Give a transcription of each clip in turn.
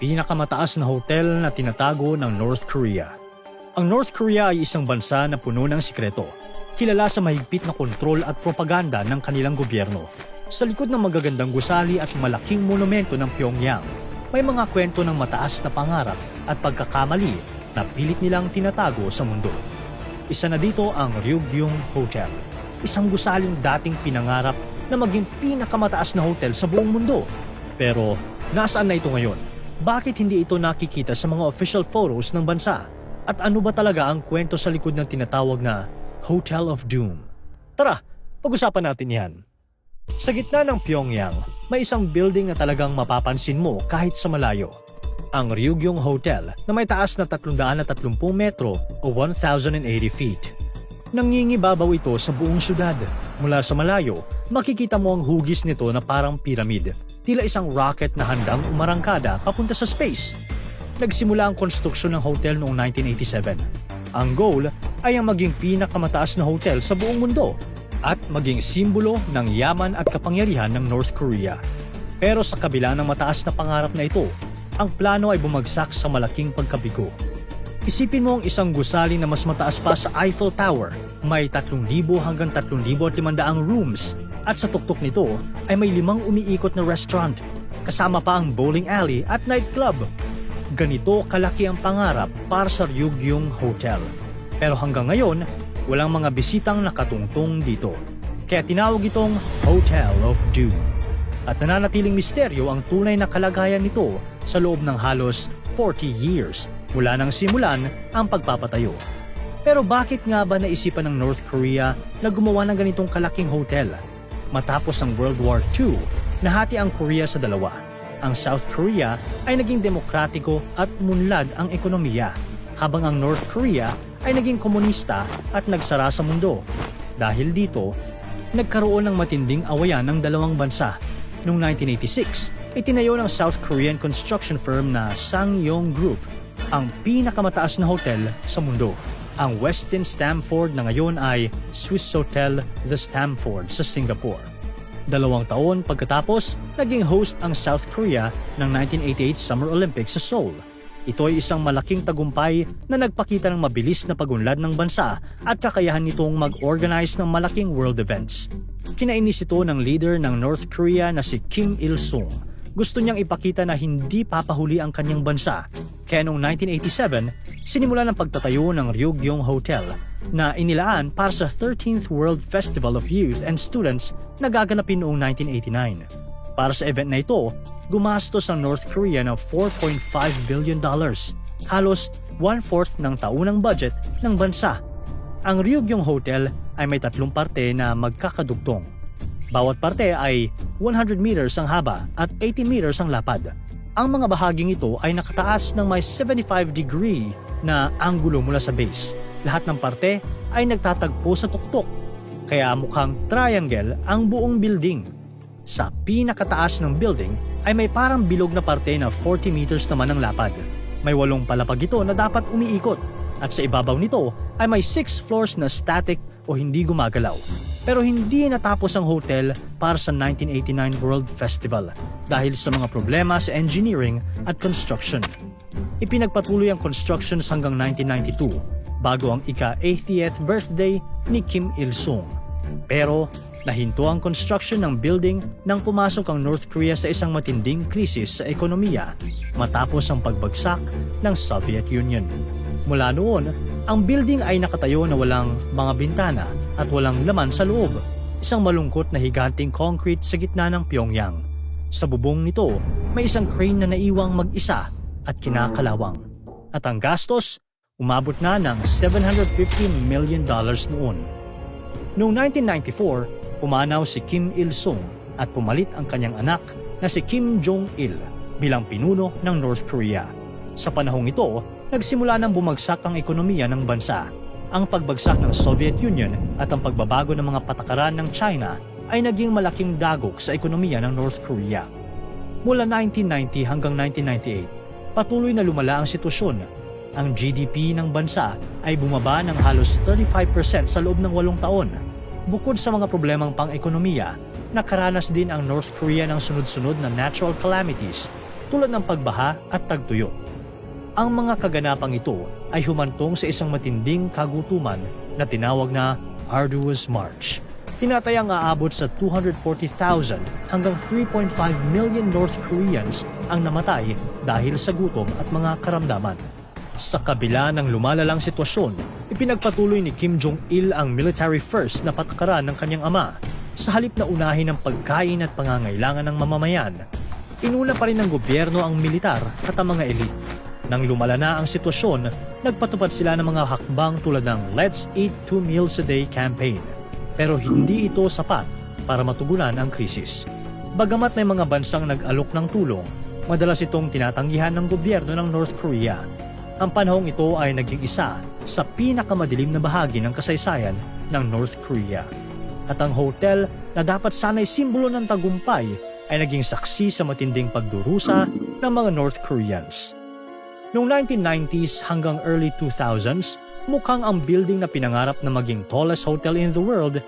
pinakamataas na hotel na tinatago ng North Korea. Ang North Korea ay isang bansa na puno ng sikreto, kilala sa mahigpit na kontrol at propaganda ng kanilang gobyerno. Sa likod ng magagandang gusali at malaking monumento ng Pyongyang, may mga kwento ng mataas na pangarap at pagkakamali na pilit nilang tinatago sa mundo. Isa na dito ang Ryugyong Hotel, isang gusaling dating pinangarap na maging pinakamataas na hotel sa buong mundo. Pero nasaan na ito ngayon? Bakit hindi ito nakikita sa mga official photos ng bansa? At ano ba talaga ang kwento sa likod ng tinatawag na Hotel of Doom? Tara, pag-usapan natin yan. Sa gitna ng Pyongyang, may isang building na talagang mapapansin mo kahit sa malayo. Ang Ryugyong Hotel na may taas na 330 metro o 1,080 feet. Nangingibabaw ito sa buong syudad. Mula sa malayo, makikita mo ang hugis nito na parang piramid. Tila isang rocket na handang umarangkada papunta sa space. Nagsimula ang konstruksyon ng hotel noong 1987. Ang goal ay ang maging pinakamataas na hotel sa buong mundo at maging simbolo ng yaman at kapangyarihan ng North Korea. Pero sa kabila ng mataas na pangarap na ito, ang plano ay bumagsak sa malaking pagkabigo. Isipin mo ang isang gusali na mas mataas pa sa Eiffel Tower. May 3,000 hanggang 3,500 rooms at sa tuktok nito ay may limang umiikot na restaurant. Kasama pa ang bowling alley at nightclub. Ganito kalaki ang pangarap para sa Ryugyong Hotel. Pero hanggang ngayon, walang mga bisitang nakatungtong dito. Kaya tinawag itong Hotel of Doom. At nananatiling misteryo ang tunay na kalagayan nito sa loob ng halos 40 years mula nang simulan ang pagpapatayo. Pero bakit nga ba naisipan ng North Korea na gumawa ng ganitong kalaking hotel? Matapos ang World War II, nahati ang Korea sa dalawa. Ang South Korea ay naging demokratiko at munlad ang ekonomiya, habang ang North Korea ay naging komunista at nagsara sa mundo. Dahil dito, nagkaroon ng matinding awayan ng dalawang bansa. Noong 1986, itinayo ng South Korean construction firm na Sangyong Group ang pinakamataas na hotel sa mundo. Ang Westin Stamford na ngayon ay Swiss Hotel The Stamford sa Singapore. Dalawang taon pagkatapos, naging host ang South Korea ng 1988 Summer Olympics sa Seoul. Ito ay isang malaking tagumpay na nagpakita ng mabilis na pagunlad ng bansa at kakayahan nitong mag-organize ng malaking world events. Kinainis ito ng leader ng North Korea na si Kim Il-sung. Gusto niyang ipakita na hindi papahuli ang kanyang bansa. Kaya noong 1987, sinimula ng pagtatayo ng Ryugyong Hotel na inilaan para sa 13th World Festival of Youth and Students na gaganapin noong 1989. Para sa event na ito, gumastos ang North Korea ng 4.5 billion dollars, halos one-fourth ng taunang budget ng bansa. Ang Ryugyong Hotel ay may tatlong parte na magkakadugtong. Bawat parte ay 100 meters ang haba at 80 meters ang lapad. Ang mga bahaging ito ay nakataas ng may 75 degree na anggulo mula sa base. Lahat ng parte ay nagtatagpo sa tuktok, kaya mukhang triangle ang buong building. Sa pinakataas ng building ay may parang bilog na parte na 40 meters naman ang lapad. May walong palapag ito na dapat umiikot at sa ibabaw nito ay may 6 floors na static o hindi gumagalaw. Pero hindi natapos ang hotel para sa 1989 World Festival dahil sa mga problema sa engineering at construction. Ipinagpatuloy ang constructions hanggang 1992 bago ang ika-80th birthday ni Kim Il-sung. Pero nahinto ang construction ng building nang pumasok ang North Korea sa isang matinding krisis sa ekonomiya matapos ang pagbagsak ng Soviet Union. Mula noon, ang building ay nakatayo na walang mga bintana at walang laman sa loob. Isang malungkot na higanting concrete sa gitna ng Pyongyang. Sa bubong nito, may isang crane na naiwang mag-isa at kinakalawang. At ang gastos, umabot na ng 750 million dollars noon. Noong 1994, umanaw si Kim Il-sung at pumalit ang kanyang anak na si Kim Jong-il bilang pinuno ng North Korea. Sa panahong ito, nagsimula ng bumagsak ang ekonomiya ng bansa. Ang pagbagsak ng Soviet Union at ang pagbabago ng mga patakaran ng China ay naging malaking dagok sa ekonomiya ng North Korea. Mula 1990 hanggang 1998, patuloy na lumala ang sitwasyon. Ang GDP ng bansa ay bumaba ng halos 35% sa loob ng walong taon. Bukod sa mga problemang pang-ekonomiya, nakaranas din ang North Korea ng sunod-sunod na natural calamities tulad ng pagbaha at tagtuyo. Ang mga kaganapang ito ay humantong sa isang matinding kagutuman na tinawag na Arduous March. Tinatayang aabot sa 240,000 hanggang 3.5 million North Koreans ang namatay dahil sa gutom at mga karamdaman. Sa kabila ng lumalalang sitwasyon, ipinagpatuloy ni Kim Jong-il ang military first na patakaran ng kanyang ama sa halip na unahin ang pagkain at pangangailangan ng mamamayan. Inuna pa rin ng gobyerno ang militar at ang mga elite. Nang lumala na ang sitwasyon, nagpatupad sila ng mga hakbang tulad ng Let's Eat Two Meals a Day campaign. Pero hindi ito sapat para matugunan ang krisis. Bagamat may mga bansang nag-alok ng tulong, madalas itong tinatanggihan ng gobyerno ng North Korea. Ang panahong ito ay naging isa sa pinakamadilim na bahagi ng kasaysayan ng North Korea. At ang hotel na dapat sana'y simbolo ng tagumpay ay naging saksi sa matinding pagdurusa ng mga North Koreans. Noong 1990s hanggang early 2000s, mukhang ang building na pinangarap na maging tallest hotel in the world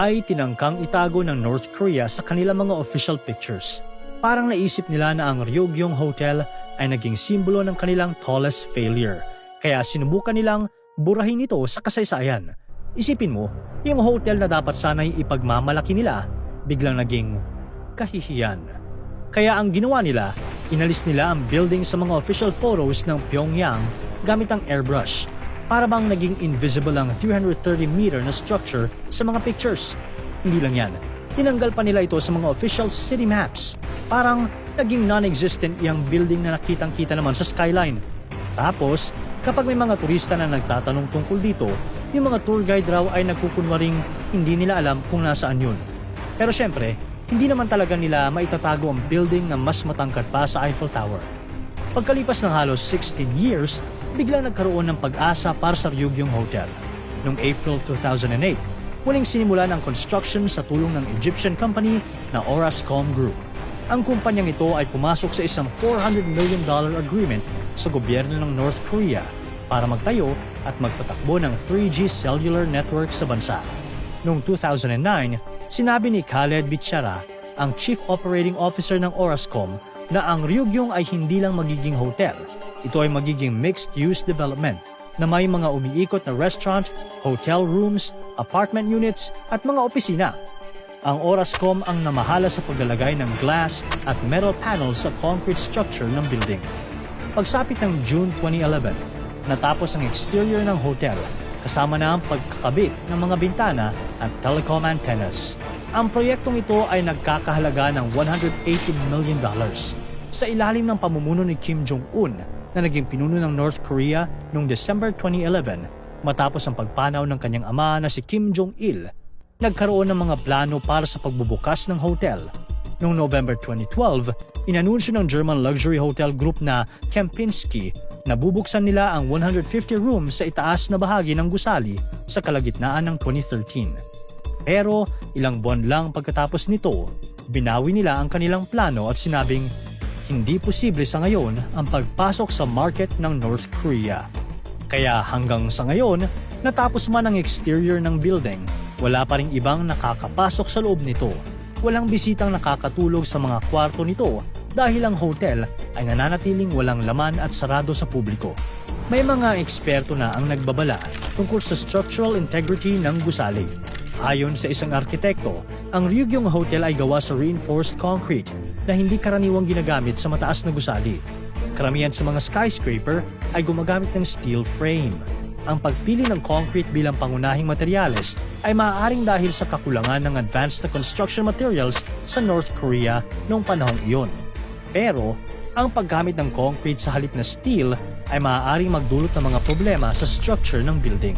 ay tinangkang itago ng North Korea sa kanilang mga official pictures. Parang naisip nila na ang Ryugyong Hotel ay naging simbolo ng kanilang tallest failure. Kaya sinubukan nilang burahin ito sa kasaysayan. Isipin mo, yung hotel na dapat sana'y ipagmamalaki nila, biglang naging kahihiyan. Kaya ang ginawa nila, inalis nila ang building sa mga official photos ng Pyongyang gamit ang airbrush. Para bang naging invisible ang 330 meter na structure sa mga pictures. Hindi lang yan, tinanggal pa nila ito sa mga official city maps. Parang naging non-existent yung building na nakitang-kita naman sa skyline. Tapos, kapag may mga turista na nagtatanong tungkol dito, yung mga tour guide raw ay nagkukunwaring hindi nila alam kung nasaan yun. Pero syempre, hindi naman talaga nila maitatago ang building na mas matangkad pa sa Eiffel Tower. Pagkalipas ng halos 16 years, biglang nagkaroon ng pag-asa para sa Ryugyong Hotel. Noong April 2008, muling sinimulan ang construction sa tulong ng Egyptian company na Orascom Group. Ang kumpanyang ito ay pumasok sa isang 400 million dollar agreement sa gobyerno ng North Korea para magtayo at magpatakbo ng 3G cellular network sa bansa. Noong 2009, sinabi ni Khaled Bichara, ang Chief Operating Officer ng Orascom, na ang Ryugyong ay hindi lang magiging hotel. Ito ay magiging mixed-use development na may mga umiikot na restaurant, hotel rooms, apartment units at mga opisina. Ang Orascom ang namahala sa paglalagay ng glass at metal panels sa concrete structure ng building. Pagsapit ng June 2011, natapos ang exterior ng hotel kasama na ang pagkakabit ng mga bintana at telecom antennas. Ang proyektong ito ay nagkakahalaga ng 180 million dollars sa ilalim ng pamumuno ni Kim Jong-un na naging pinuno ng North Korea noong December 2011 matapos ang pagpanaw ng kanyang ama na si Kim Jong-il. Nagkaroon ng mga plano para sa pagbubukas ng hotel. Noong November 2012, inanunsyo ng German luxury hotel group na Kempinski na bubuksan nila ang 150 rooms sa itaas na bahagi ng gusali sa kalagitnaan ng 2013. Pero ilang buwan lang pagkatapos nito, binawi nila ang kanilang plano at sinabing hindi posible sa ngayon ang pagpasok sa market ng North Korea. Kaya hanggang sa ngayon, natapos man ang exterior ng building, wala pa ring ibang nakakapasok sa loob nito. Walang bisitang nakakatulog sa mga kwarto nito dahil ang hotel ay nananatiling walang laman at sarado sa publiko. May mga eksperto na ang nagbabala tungkol sa structural integrity ng gusali. Ayon sa isang arkitekto, ang Ryugyong Hotel ay gawa sa reinforced concrete na hindi karaniwang ginagamit sa mataas na gusali. Karamihan sa mga skyscraper ay gumagamit ng steel frame. Ang pagpili ng concrete bilang pangunahing materyales ay maaaring dahil sa kakulangan ng advanced construction materials sa North Korea noong panahong iyon. Pero, ang paggamit ng concrete sa halip na steel ay maaaring magdulot ng mga problema sa structure ng building.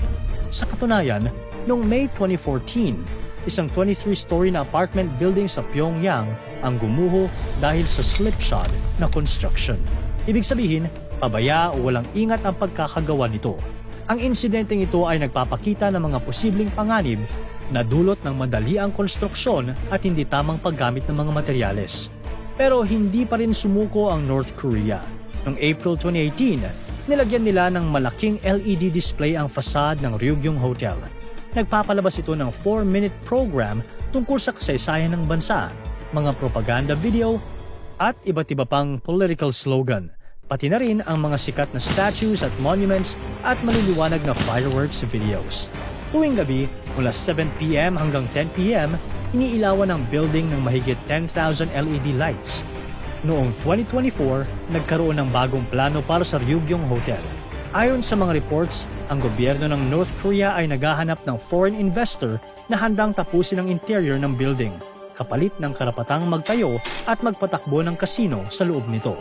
Sa katunayan, noong May 2014, isang 23-story na apartment building sa Pyongyang ang gumuho dahil sa slipshod na construction. Ibig sabihin, pabaya o walang ingat ang pagkakagawa nito. Ang insidenteng ito ay nagpapakita ng mga posibleng panganib na dulot ng madali ang konstruksyon at hindi tamang paggamit ng mga materyales. Pero hindi pa rin sumuko ang North Korea. Noong April 2018, nilagyan nila ng malaking LED display ang fasad ng Ryugyong Hotel. Nagpapalabas ito ng 4-minute program tungkol sa kasaysayan ng bansa, mga propaganda video, at iba't iba pang political slogan, pati na rin ang mga sikat na statues at monuments at maliliwanag na fireworks videos. Tuwing gabi, mula 7pm hanggang 10pm, iniilawan ang building ng mahigit 10,000 LED lights. Noong 2024, nagkaroon ng bagong plano para sa Ryugyong Hotel. Ayon sa mga reports, ang gobyerno ng North Korea ay naghahanap ng foreign investor na handang tapusin ang interior ng building, kapalit ng karapatang magtayo at magpatakbo ng kasino sa loob nito.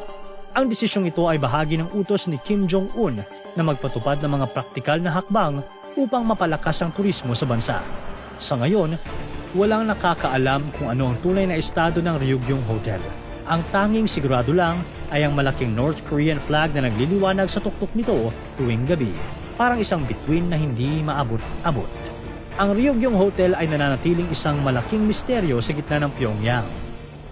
Ang desisyong ito ay bahagi ng utos ni Kim Jong-un na magpatupad ng mga praktikal na hakbang upang mapalakas ang turismo sa bansa. Sa ngayon, walang nakakaalam kung ano ang tunay na estado ng Ryugyong Hotel. Ang tanging sigurado lang ay ang malaking North Korean flag na nagliliwanag sa tuktok nito tuwing gabi, parang isang bituin na hindi maabot-abot. Ang Ryugyong Hotel ay nananatiling isang malaking misteryo sa gitna ng Pyongyang.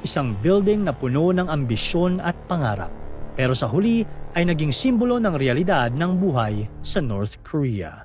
Isang building na puno ng ambisyon at pangarap. Pero sa huli ay naging simbolo ng realidad ng buhay sa North Korea.